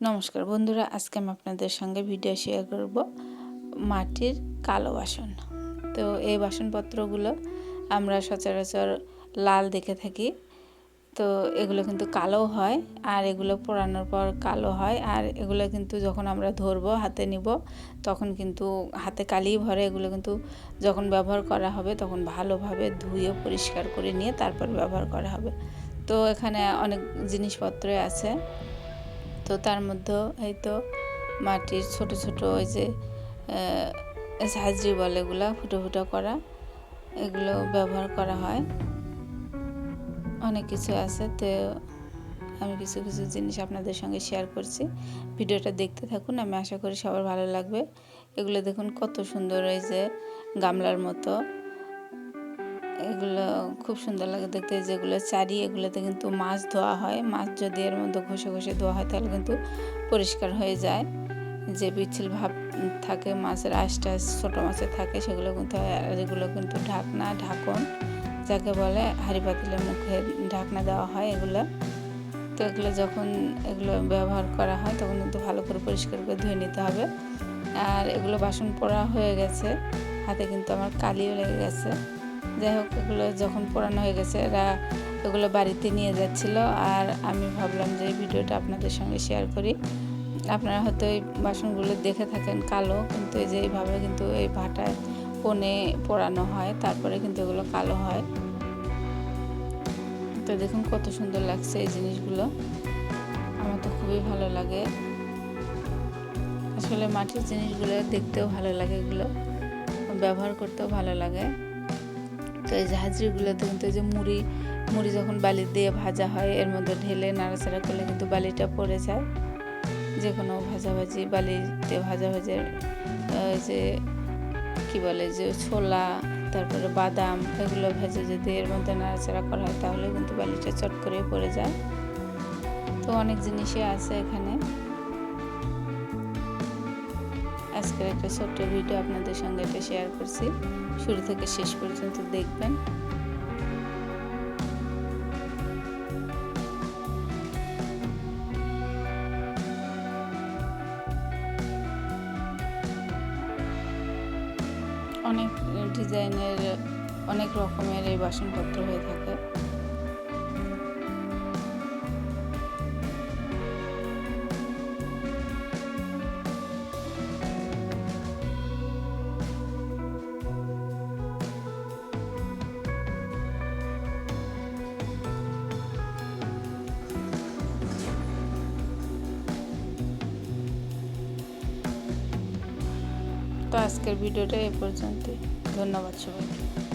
নমস্কার বন্ধুরা, আজকে আমি আপনাদের সঙ্গে ভিডিও শেয়ার করব মাটির কালো বাসন। তো এই বাসনপত্রগুলো আমরা সচরাচর লাল দেখে থাকি। তো এগুলো কিন্তু কালো হয় আর এগুলো পোড়ানোর পর কালো হয় আর এগুলো কিন্তু যখন আমরা ধরবো, হাতে নিব, তখন কিন্তু হাতে কালি ভরে এগুলো কিন্তু যখন ব্যবহার করা হবে তখন ভালোভাবে ধুয়ে পরিষ্কার করে নিয়ে তারপর ব্যবহার করা হবে। তো এখানে অনেক জিনিসপত্রই আছে। তো তার মধ্যেও এই তো মাটির ছোট ছোট ওই যে ঝাঁঝরি বলে এগুলো ফুটো ফুটো করা, এগুলো ব্যবহার করা হয়। অনেক কিছু আছে, তো আমি কিছু কিছু জিনিস আপনাদের সঙ্গে শেয়ার করছি। ভিডিওটা দেখতে থাকুন, আমি আশা করি সবার ভালো লাগবে। এগুলো দেখুন কত সুন্দর যে গামলার মতো। এগুলো খুব সুন্দর লাগে দেখতে, যেগুলো চারি, এগুলোতে কিন্তু মাছ ধোয়া হয়। মাছ যদি এর মধ্যে ঘষে ঘষে ধোয়া হয়, তাহলে কিন্তু পরিষ্কার হয়ে যায়। যে পিচ্ছিল ভাব থাকে, মাছের আশটা ছোটো মাছের থাকে, সেগুলো কিন্তু এগুলো কিন্তু ঢাকনা, ঢাকন, যাকে বলে হাঁড়ি পাতিলের মুখে ঢাকনা দেওয়া হয় এগুলো। তো এগুলো যখন এগুলো ব্যবহার করা হয়, তখন কিন্তু ভালো করে পরিষ্কার করে ধুয়ে নিতে হবে। আর এগুলো বাসন পড়া হয়ে গেছে। হাতে কিন্তু আমার কালিও লেগে গেছে। যাই হোক, এগুলো যখন পোড়ানো হয়ে গেছে, এরা এগুলো বাড়িতে নিয়ে যাচ্ছিল। আর আমি ভাবলাম যে ভিডিওটা আপনাদের সঙ্গে শেয়ার করি। আপনারা হয়তো এই বাসনগুলো দেখে থাকেন কালো, কিন্তু এই যে এইভাবে কিন্তু এই ভাটায় পনে পোড়ানো হয়, তারপরে কিন্তু এগুলো কালো হয়। তো দেখুন কত সুন্দর লাগছে এই জিনিসগুলো। আমার তো খুবই ভালো লাগে। আসলে মাটির জিনিসগুলো দেখতেও ভালো লাগে এগুলো। ব্যবহার করতেও ভালো লাগে। তো এই জাহাজরিগুলোতে কিন্তু এই যে মুড়ি মুড়ি যখন বালি দিয়ে ভাজা হয়, এর মধ্যে ঢেলে নাড়াচাড়া করলে কিন্তু বালিটা পড়ে যায়। যে কোনো ভাজাভাজি বালিতে ভাজা ভাজে যে কি বলে, যে ছোলা, তারপরে বাদাম, এগুলো ভেজে যদি এর মধ্যে নাড়াচাড়া করা হয়, তাহলে কিন্তু বালিটা চট করে পড়ে যায়। তো অনেক জিনিসই আছে এখানে। আজকের একটা ছোট্ট ভিডিও আপনাদের সঙ্গে এটা শেয়ার করছি। শুরু থেকে শেষ পর্যন্ত দেখবেন। অনেক ডিজাইনের, অনেক রকমের এই বাসনপত্র হয়ে থাকে। তো আজকের ভিডিওটা এ পর্যন্তই। ধন্যবাদ সবাইকে।